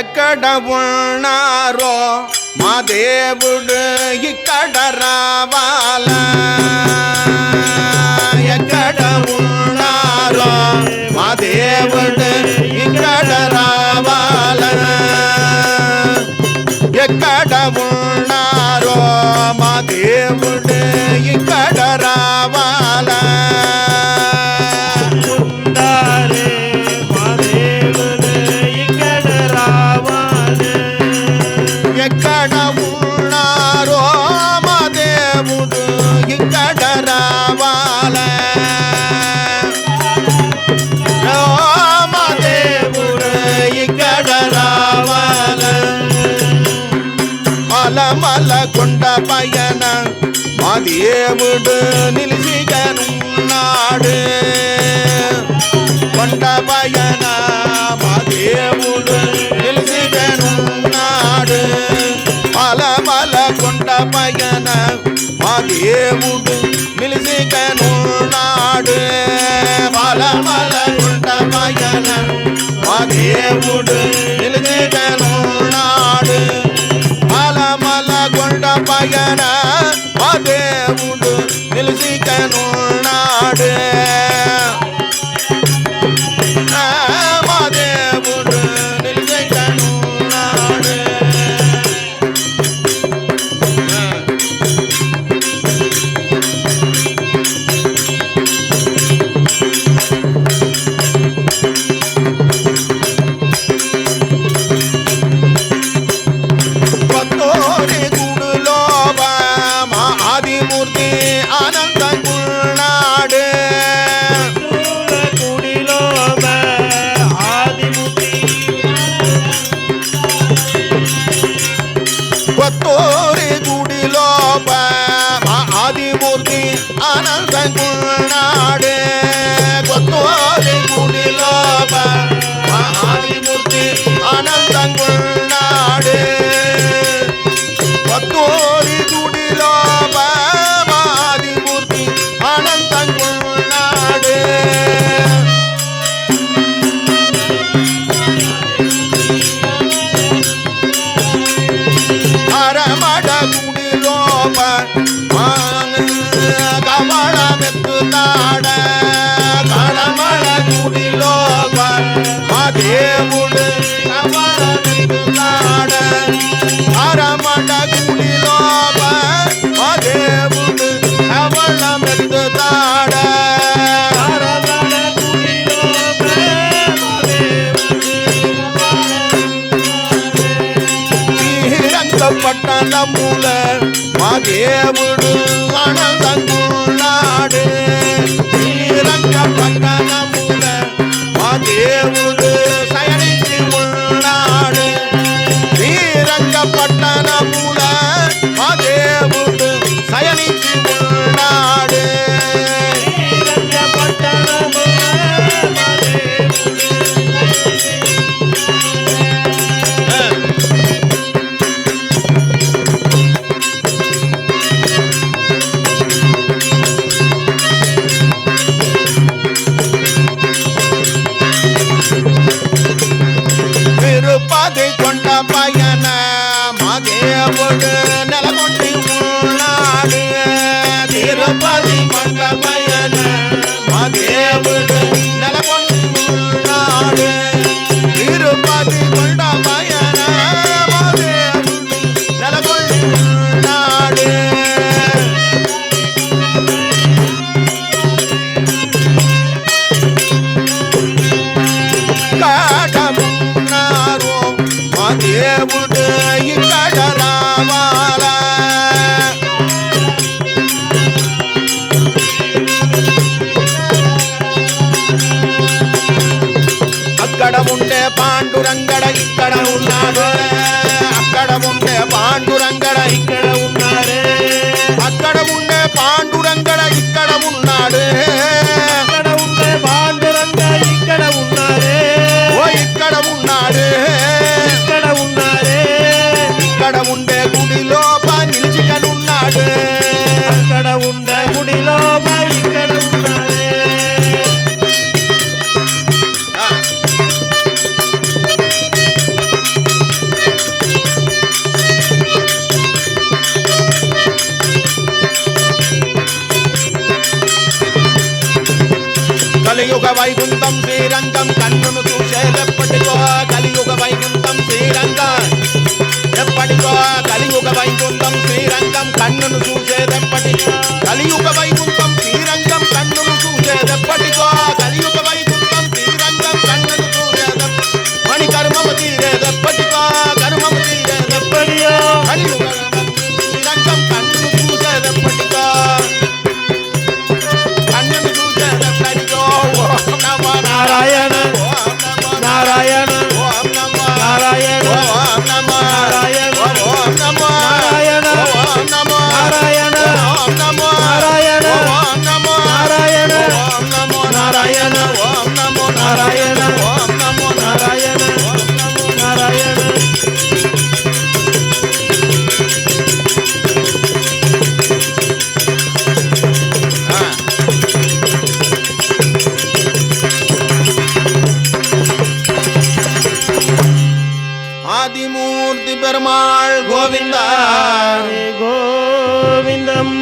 ఎక్కడ ఉన్నారో మా దేవుడు ఇక్కడరావాలా పయన మాది ఏముడు నిలిచిగనున్నాడు కొండ పయన మాది ఏముడు నిలిచిగనున్నాడు మల మల కొండ పయన మాది ఏముడు నిలిచిగనున్నాడు మల మల కొండ పయన మా దేవుడు பட்டணமுல மாதேவுடு அனந்தங்குள்ளாடு ரங்க பட்டணமுல மாதேவு దేవుడు ఇక్కడ రావాలా అక్కడ ఉండే పాండురంగడ ఇక్కడ ఉన్నాడు గుడిలో కలియుగ వైకుంఠం శ్రీరంగం కన్నును చూసేదెప్పటికో కలియుగ వైకుంఠం శ్రీరంగం. ఎప్పటికో కలియుగ వైకుంఠం శ్రీరంగం కన్నును చూసేదెప్పటికో பாவ நிரதப்ப பெருமாள் கோவிந்தா கோவிந்தம்